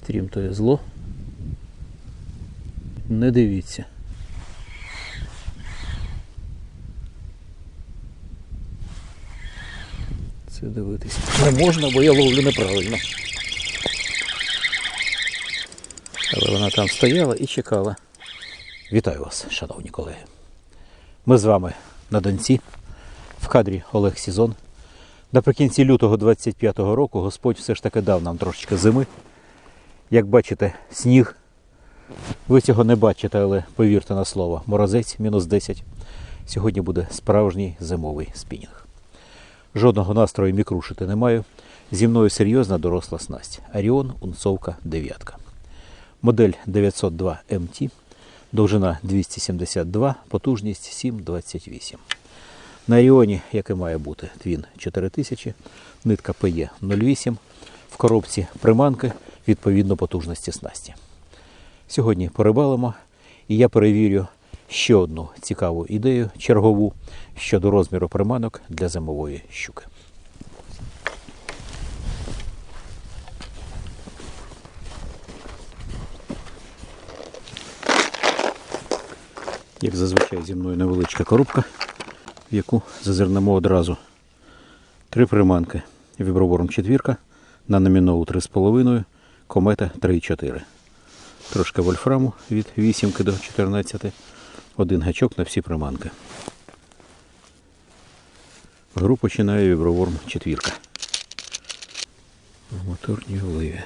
Апстрім то є зло. Не дивіться. Це дивитись не можна, бо я ловлю неправильно. Але вона там стояла і чекала. Вітаю вас, шановні колеги. Ми з вами на Донці, в кадрі Олег Сізон. Наприкінці лютого 25-го року Господь все ж таки дав нам трошечки зими. Як бачите, сніг. Ви цього не бачите, але повірте на слово, морозець мінус 10. Сьогодні буде справжній зимовий спінінг. Жодного настрою мікрушити не маю. Зі мною серйозна доросла снасть. Аріон Унцовка 9. Модель 902 МТ, довжина 272, потужність 7,28. На Аріоні, яке має бути, твін 4000, нитка ПЕ 08, в коробці приманки відповідно потужності снасті. Сьогодні порибалимо, і я перевірю ще одну цікаву ідею чергову щодо розміру приманок для зимової щуки. Як зазвичай зі мною невеличка коробка, в яку зазирнемо одразу три приманки. Віброворм четвірка, на номінову 3,5, комета 3,4. Трошки вольфраму від 8 до 14, один гачок на всі приманки. Гру починає віброворм четвірка. В моторній.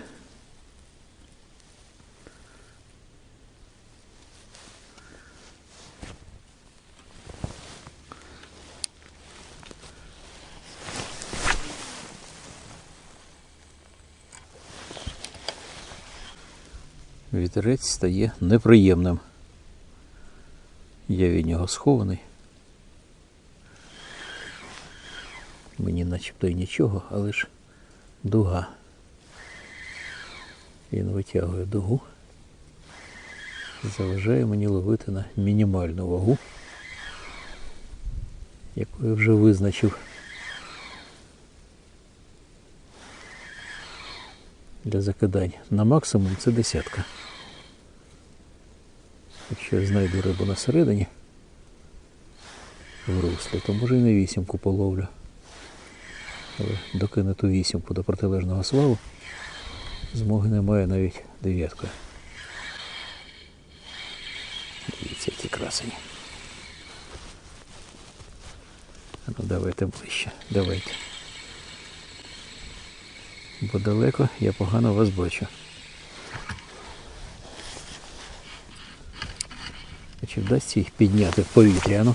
Вітерець стає неприємним. Я від нього схований. Мені начебто й нічого, але ж дуга. Він витягує дугу. Заважає мені ловити на мінімальну вагу, яку я вже визначив. Для закидань на максимум це десятка. Якщо я знайду рибу на середині в руслі, то може і на вісімку половлю. Але докинути ту вісімку до протилежного свалу змоги немає навіть дев'яткою. Дивіться, які красені. Ну давайте ближче, давайте. Бо далеко я погано вас бачу. А чи вдасться їх підняти в повітря, ну?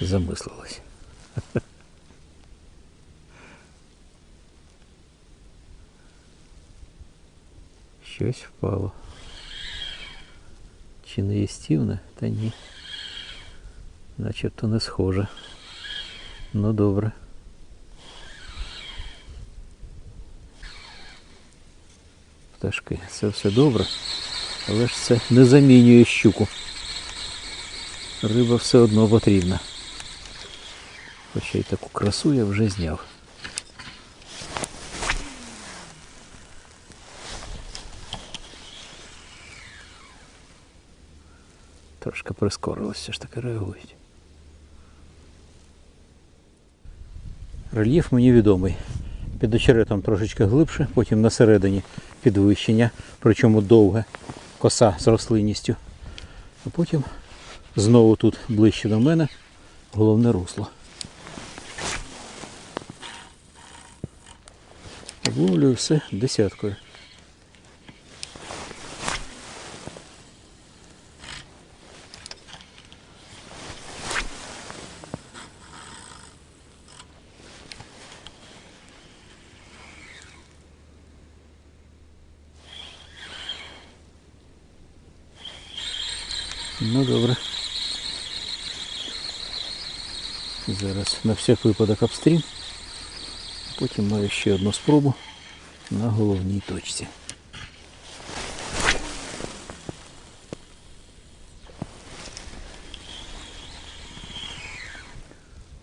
Замислилась. Щось впало. Чи не їстівне? Та ні. Начебто не схоже. Ну добре. Пташки, це все добре, але ж це не замінює щуку. Риба все одно потрібна. Хоча й таку красу я вже зняв. Трошки прискорилось, все ж таки реагують. Рельєф мені відомий. Під очеретом трошечки глибше, потім на середині підвищення, причому довге, коса з рослинністю. А потім знову тут ближче до мене головне русло. Обловлюю все десяткою. Ну добре. Зараз на всяк випадок обстрім. Потім маю ще одну спробу на головній точці.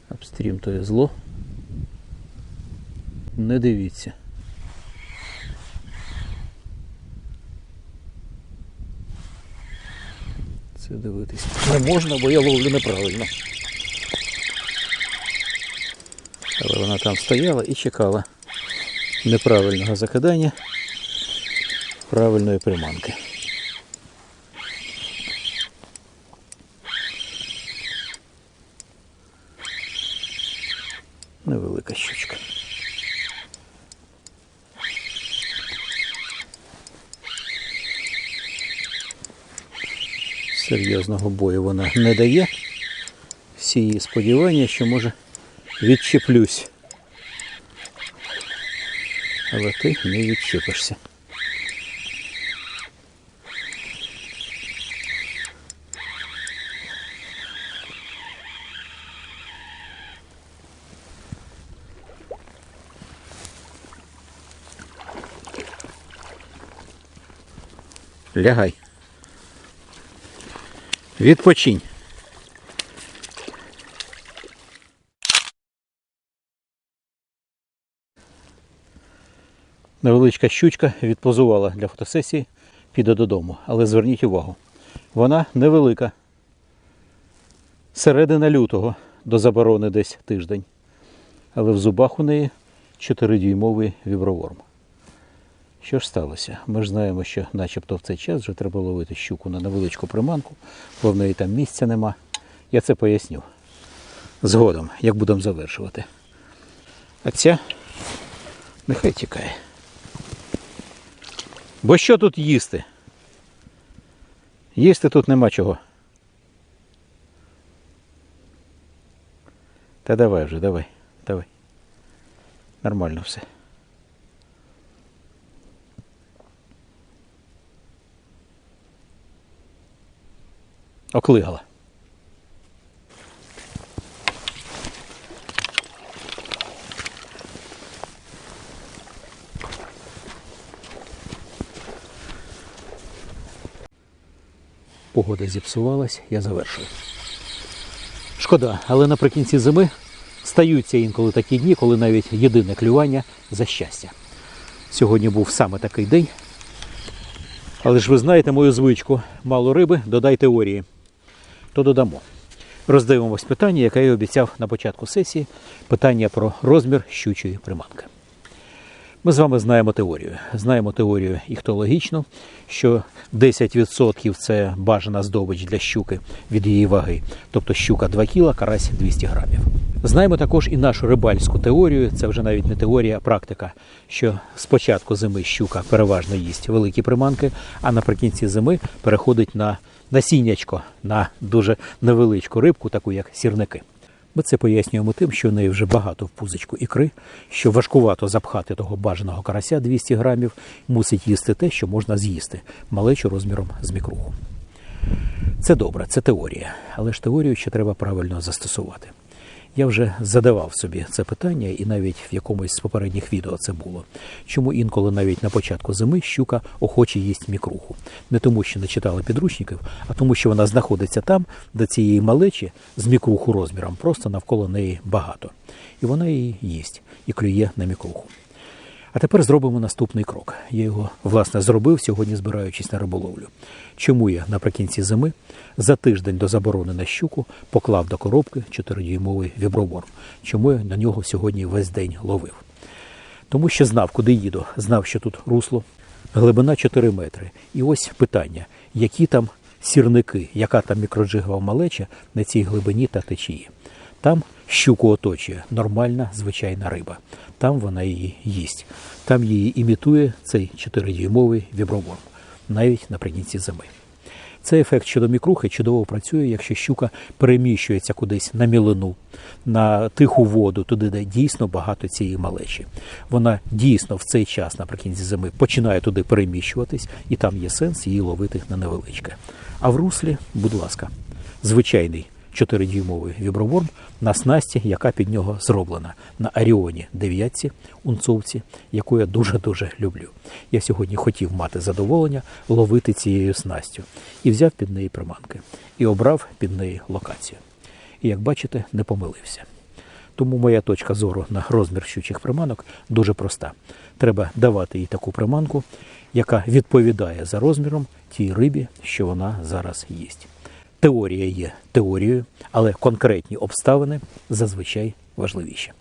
Обстрім то є зло. Не дивіться. Це дивитись не можна, бо я ловлю неправильно. Але вона там стояла і чекала неправильного закидання правильної приманки. Невелика щучка. Серйозного бою вона не дає. Всі її сподівання, що може відчеплюсь. Але ти не відчепишся. Лягай. Відпочинь. Невеличка щучка відпозувала для фотосесії, піде додому. Але зверніть увагу, вона невелика. Середина лютого до заборони десь тиждень. Але в зубах у неї 4-дюймовий віброворм. Що ж сталося? Ми ж знаємо, що начебто в цей час вже треба ловити щуку на невеличку приманку, бо в неї там місця нема. Я це поясню. Згодом, як будемо завершувати. А ця нехай тікає. Бо що тут їсти? Їсти тут нема чого. Та давай вже, давай, давай. Нормально все. Оклигала. Погода зіпсувалась, я завершую. Шкода, але наприкінці зими стаються інколи такі дні, коли навіть єдине клювання за щастя. Сьогодні був саме такий день. Але ж ви знаєте мою звичку: мало риби, додай теорії. То додамо. Роздивимось питання, яке я обіцяв на початку сесії: питання про розмір щучої приманки. Ми з вами знаємо теорію. Знаємо теорію іхтологічну, що 10% це бажана здобич для щуки від її ваги, тобто щука 2 кг, карась 200 грамів. Знаємо також і нашу рибальську теорію, це вже навіть не теорія, а практика, що спочатку зими щука переважно їсть великі приманки, а наприкінці зими переходить на насіннячко, на дуже невеличку рибку, таку як сірники. Ми це пояснюємо тим, що в неї вже багато в пузичку ікри, що важкувато запхати того бажаного карася 200 грамів, мусить їсти те, що можна з'їсти, малечу розміром з мікруху. Це добре, це теорія, але ж теорію ще треба правильно застосувати. Я вже задавав собі це питання, і навіть в якомусь з попередніх відео це було. Чому інколи навіть на початку зими щука охоче їсть мікруху? Не тому, що не читала підручників, а тому, що вона знаходиться там, де цієї малечі з мікруху розміром, просто навколо неї багато. І вона її їсть і клює на мікруху. А тепер зробимо наступний крок. Я його, власне, зробив сьогодні, збираючись на риболовлю. Чому я наприкінці зими за тиждень до заборони на щуку поклав до коробки 4-дюймовий віброворм? Чому я на нього сьогодні весь день ловив? Тому що знав, куди їду, знав, що тут русло, глибина 4 метри. І ось питання, які там сірники, яка там мікроджигова малеча на цій глибині та течії. Там щуку оточує нормальна звичайна риба. Там вона її їсть. Там її імітує цей 4-дюймовий віброворм, навіть наприкінці зими. Цей ефект щодо мікрухи чудово працює, якщо щука переміщується кудись на мілину, на тиху воду, туди, де дійсно багато цієї малечі. Вона дійсно в цей час наприкінці зими починає туди переміщуватись, і там є сенс її ловити на невеличке. А в руслі, будь ласка, звичайний 4-дюймовий віброворм на снасті, яка під нього зроблена на Аріоні 9 унцовці, яку я дуже-дуже люблю. Я сьогодні хотів мати задоволення ловити цією снастю і взяв під неї приманки і обрав під неї локацію. І як бачите, не помилився. Тому моя точка зору на розмір щучих приманок дуже проста. Треба давати їй таку приманку, яка відповідає за розміром тій рибі, що вона зараз їсть. Теорія є теорією, але конкретні обставини зазвичай важливіші.